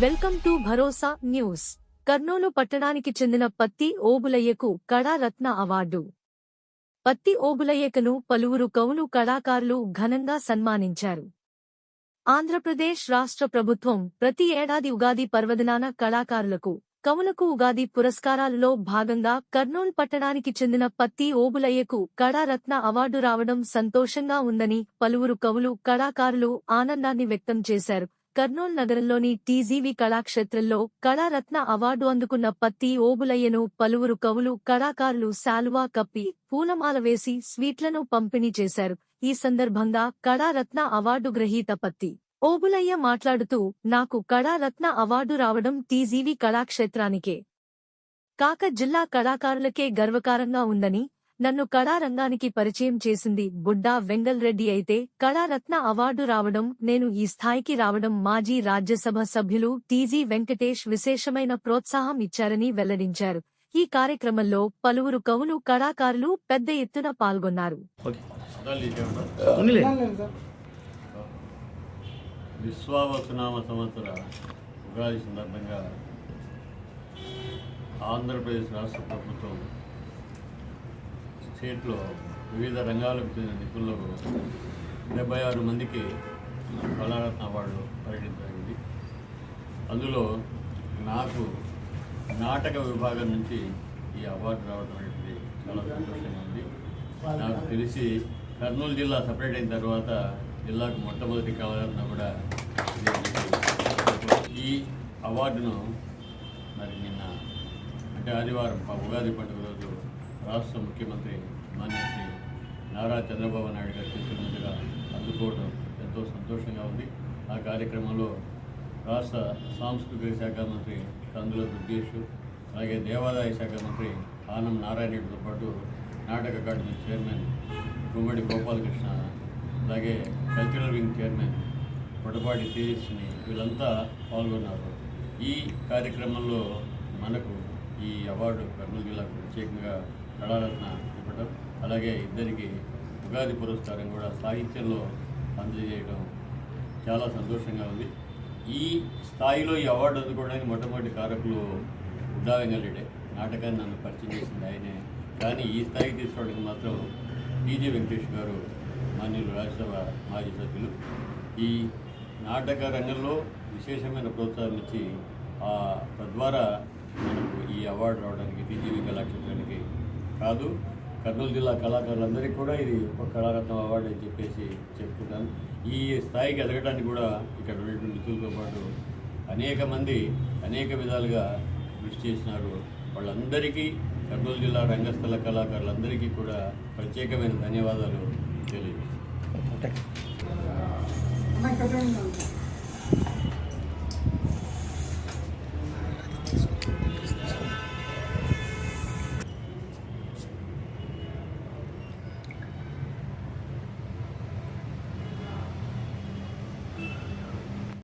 Welcome to Bharosa news. Kurnool పట్టణానికి చెందిన పత్తి ఓబులయ్యకు కళారత్న అవార్డు. పత్తి ఓబులయ్యకను పలువురు కవులు కళాకారులు ఘనంగా సన్మానించారు. ఆంధ్రప్రదేశ్ రాష్ట్ర ప్రభుత్వం ప్రతి ఏడాది ఉగాది పర్వదినాన కళాకారులకు కవులకు ఉగాది పురస్కారాలలో భాగంగా కర్నూలు పట్టణానికి చెందిన పత్తి ఓబులయ్యకు కళారత్న అవార్డు రావడం సంతోషంగా ఉందని పలువురు కవులు కళాకారులు ఆనందాన్ని వ్యక్తం చేశారు. కర్నూల్ నగరంలోని టీజీవీ కళాక్షేత్రంలో కళారత్న అవార్డు అందుకున్న పత్తి ఓబులయ్యను పలువురు కవులు కళాకారులు శాలువా కప్పి పూలమాల వేసి స్వీట్లను పంపిణీ చేశారు. ఈ సందర్భంగా కళారత్న అవార్డు గ్రహీత పత్తి ఓబులయ్య మాట్లాడుతూ నాకు కళారత్న అవార్డు రావడం టీజీవీ కళాక్షేత్రానికే. కాక జిల్లా కళాకారులకే గర్వకారంగా ఉందని నన్ను కళారంగానికి పరిచయం చేసింది బుడ్డా వెంగల్ రెడ్డి అయితే కళారత్న అవార్డు రావడం నేను ఈ స్థాయికి రావడం మాజీ రాజ్యసభ సభ్యులు టీజీ వెంకటేష్ విశేషమైన ప్రోత్సాహం ఇచ్చారని వెల్లడించారు. ఈ కార్యక్రమంలో పలువురు కవులు కళాకారులు పెద్ద ఎత్తున పాల్గొన్నారు. ఉన్నిలే విశ్వావసునామ సంవత్సర ఉగాది సందర్భంగా ఆంధ్రప్రదేశ్ రాష్ట్ర ప్రభుత్వం స్టేట్లో వివిధ రంగాలకు చెందిన నిపుణులకు డెబ్బై ఆరు మందికి కళారత్న అవార్డులు ప్రకటించబడింది అందులో నాకు నాటక విభాగం నుంచి ఈ అవార్డు రావడం అనేది చాలా సంతోషంగా ఉంది. నాకు తెలిసి కర్నూలు జిల్లా సపరేట్ అయిన తర్వాత జిల్లాకు మొట్టమొదటి కళారత్న కూడా ఈ అవార్డును మరి నిన్న అంటే ఆదివారం ఉగాది పండుగ రోజు రాష్ట్ర ముఖ్యమంత్రి మాన్య శ్రీ నారా చంద్రబాబు నాయుడు గారు చేతుల అందుకోవడం ఎంతో సంతోషంగా ఉంది. ఆ కార్యక్రమంలో రాష్ట్ర సాంస్కృతిక శాఖ మంత్రి కందుల దుర్గేష్ అలాగే దేవాదాయ శాఖ మంత్రి ఆనం నారాయణతో పాటు నాటక అకాడమీ చైర్మన్ గుమ్మడి గోపాలకృష్ణ అలాగే cultural wing chairman Podapati Tejaswini వీళ్ళంతా పాల్గొన్నారు. ఈ కార్యక్రమంలో మనకు ఈ అవార్డు కర్నూలు జిల్లాకు ప్రత్యేకంగా కళారత్న చెప్పడం అలాగే ఇద్దరికి ఉగాది పురస్కారం కూడా సాహిత్యంలో అందజేయడం చాలా సంతోషంగా ఉంది. ఈ స్థాయిలో ఈ అవార్డు అందుకోవడానికి మొట్టమొదటి కారకులు ఉడ్డా వెంగళరెడ్డి నాటకాన్ని నన్ను పరిచయం చేసింది ఆయనే. కానీ ఈ స్థాయికి తీసుకోవడానికి మాత్రం టీజీ వెంకటేష్ గారు మాన్యులు రాజ్యసభ మాజీ సభ్యులు. ఈ నాటక రంగంలో విశేషమైన ప్రోత్సాహం ఇచ్చి ఆ తద్వారా మనకు ఈ అవార్డు రావడానికి టీజీవీ కళాక్షేత్రానికి కాదు. కర్నూలు జిల్లా కళాకారులందరికీ కూడా ఇది ఒక కళారత్న అవార్డు అని చెప్పేసి చెప్పుకుంటాను ఈ స్థాయికి ఎదగడానికి కూడా ఇక్కడ ఉన్నటువంటి మిత్రులతో పాటు అనేక మంది అనేక విధాలుగా కృషి చేసినారు. వాళ్ళందరికీ కర్నూలు జిల్లా రంగస్థల కళాకారులందరికీ కూడా ప్రత్యేకమైన ధన్యవాదాలు తెలియజేస్తాను